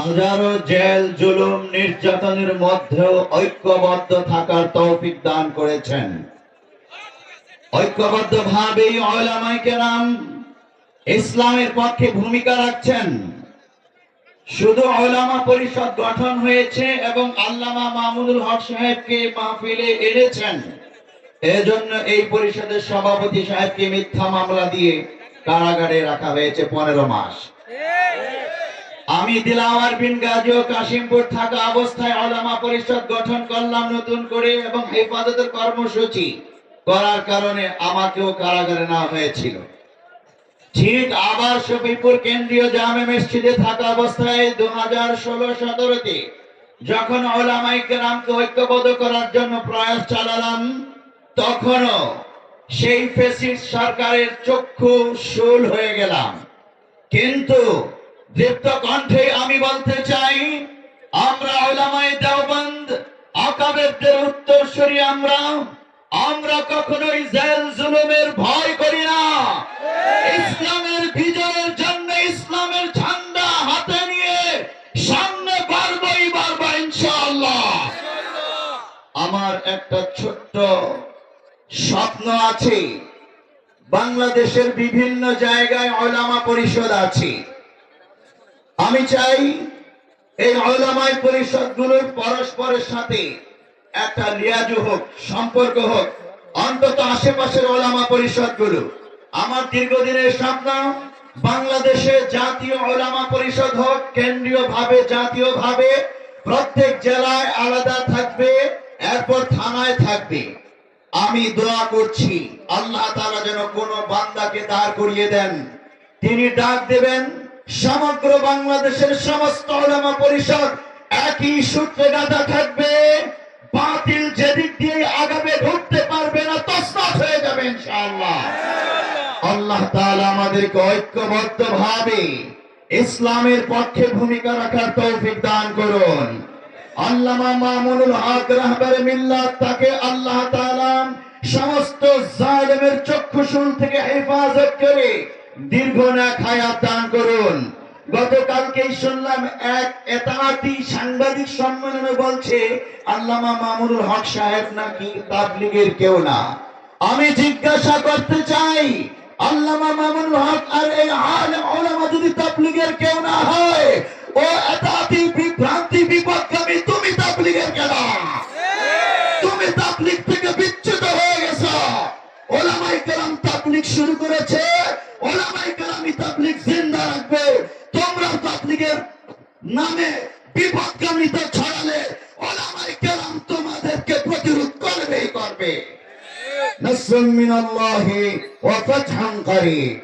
হাজারো জেল, জুলুম, নির্যাতনের মধ্যেও ঐক্যবদ্ধ থাকার তৌফিক দান করেছেন। ঐক্যবদ্ধ ভাবেই কেরাম ইসলামের পক্ষে ভূমিকা রাখছেন। শুধু ওলামা পরিষদ গঠন হয়েছে এবং আল্লামা মামুনুল হক সাহেবকে মাহফিলে এনেছেন। এজন্য এই পরিষদের সভাপতি সাহেবকে মিথ্যা মামলা দিয়ে কারাগারে রাখা হয়েছে পনেরো মাস। আমি দিলাওয়ার বিন গাজী ও কাশিমপুর থাকা অবস্থায় ওলামা পরিষদ গঠন করলাম নতুন করে এবং হেফাজতের কর্মসূচি করার কারণে আমাকেও কারাগারে নেওয়া হয়েছিল। ঠিক আবার শফিপুর কেন্দ্রীয় জামে মসজিদে থাকা অবস্থায় দু হাজার ষোলো সতেরোতে যখন ওলামাই কেরামকে ঐক্যবদ্ধ করার জন্য প্রয়াস চালালাম, তখনও সেই ফেসিস্ট সরকারের চক্ষু শুল হয়ে গেলাম। কিন্তু দীপ্ত কণ্ঠে আমি বলতে চাই, আমরা ওলামায়ে দেওবন্দ, আকাবেরদের উত্তরসূরি আমরা। আমরা কখনোই জেল জুলুমের ভয় করি না। ইসলামের বিজয়ের জন্য ইসলামের ঝান্ডা হাতে নিয়ে সামনে বাড়বই, বাড়বো ইনশাআল্লাহ। আমার একটা ছোট্ট স্বপ্ন আছে। বাংলাদেশের বিভিন্ন জায়গায় ওলামা পরিষদ আছে। আমি চাই এই ওলামাই পরিষদগুলোর পরস্পরের সাথে একটা লিয়াজু হোক, সম্পর্ক হোক, অন্তত আশেপাশের ওলামা পরিষদগুলো। আমার দীর্ঘদিনের স্বপ্ন, বাংলাদেশে জাতীয় ওলামা পরিষদ হোক কেন্দ্রীয় ভাবে জাতীয় ভাবে প্রত্যেক জেলায় আলাদা থাকবে, এরপর থানায় থাকবে। আমি দোয়া করছি, আল্লাহ তারা যেন কোন বান্দাকে দাঁড় করিয়ে দেন। তিনি ডাক দেবেন সমগ্র বাংলাদেশের সমস্ত ওলামা পরিষদ একই সূত্রে গাঁথা থাকবে। বাতিল যেদিক দিয়ে আগাবে ঢুকতে পারবে না তসমাত হয়ে যাবে ইনশাআল্লাহ। আল্লাহ তাআলা আমাদেরকে ঐক্যবদ্ধ ভাবে ইসলামের পক্ষে ভূমিকা রাখার তৌফিক দান করুন। আল্লামা মামুনুল হক রাহবার মিল্লাত তাকে আল্লাহ তাআলা সমস্ত জালেমের চক্ষুশুল থেকে হেফাজত করে দীর্ঘ নাক হায়াত দান করুন। গতকালকেই শুনলাম এক এতাহাতি সাংবাদিক সম্মেলনে বলছে, আল্লামা মামুনুল হক সাহেব নাকি তাবলিগের কেউ না। আমি জিজ্ঞাসা করতে চাই, আল্লামা মামুনুল হক আর এই আলেম ওলামা যদি তাবলিগের কেউ না হয়, ও এতাহাতি বিভ্রান্তি, বিপদগামী, তুমি তাবলিগের কেন? তুমি তাবলিগ থেকে বিচ্যুত হয়ে গেছো। ওলামাই কেরাম তাবলিগ শুরু করেছে। ওলামাই কালামি তাবলিগ জিন্দা রাখব। তোমরা তাবলিগের নামে বিপদগামিতা ছড়ালে ওলামাই কালাম তোমাদেরকে প্রতিরোধ করবেই করবে। নসরুম মিনাল্লাহি ওয়া ফাতহান কারীব